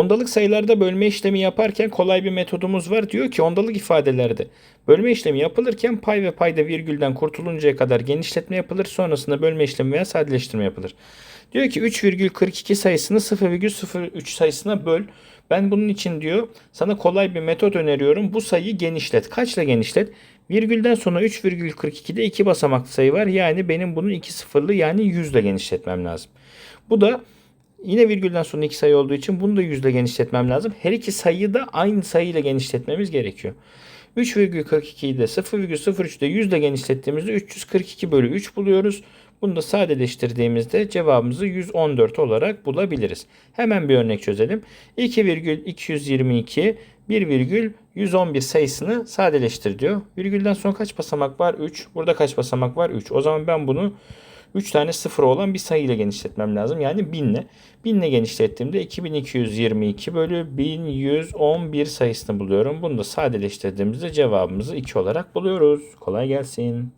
Ondalık sayılarda bölme işlemi yaparken kolay bir metodumuz var. Diyor ki ondalık ifadelerde bölme işlemi yapılırken pay ve payda virgülden kurtuluncaya kadar genişletme yapılır. Sonrasında bölme işlemi veya sadeleştirme yapılır. Diyor ki 3,42 sayısını 0,03 sayısına böl. Ben bunun için diyor sana kolay bir metot öneriyorum. Bu sayıyı genişlet. Kaçla genişlet? Virgülden sonra 3,42'de iki basamaklı sayı var. Yani benim bunun iki sıfırlı yani 100 ile genişletmem lazım. Bu da Yine virgülden sonra iki sayı olduğu için bunu da yüzle genişletmem lazım. Her iki sayıyı da aynı sayıyla genişletmemiz gerekiyor. 3,42'yi de 0,03'de yüzle genişlettiğimizde 342 bölü 3 buluyoruz. Bunu da sadeleştirdiğimizde cevabımızı 114 olarak bulabiliriz. Hemen bir örnek çözelim. 2,222 1,111 sayısını sadeleştir diyor. Virgülden sonra kaç basamak var? 3. Burada kaç basamak var? 3. O zaman ben bunu 3 tane sıfır olan bir sayıyla genişletmem lazım. Yani 1000 ile. 1000 ile genişlettiğimde 2222 bölü 1111 sayısını buluyorum. Bunu da sadeleştirdiğimizde cevabımızı 2 olarak buluyoruz. Kolay gelsin.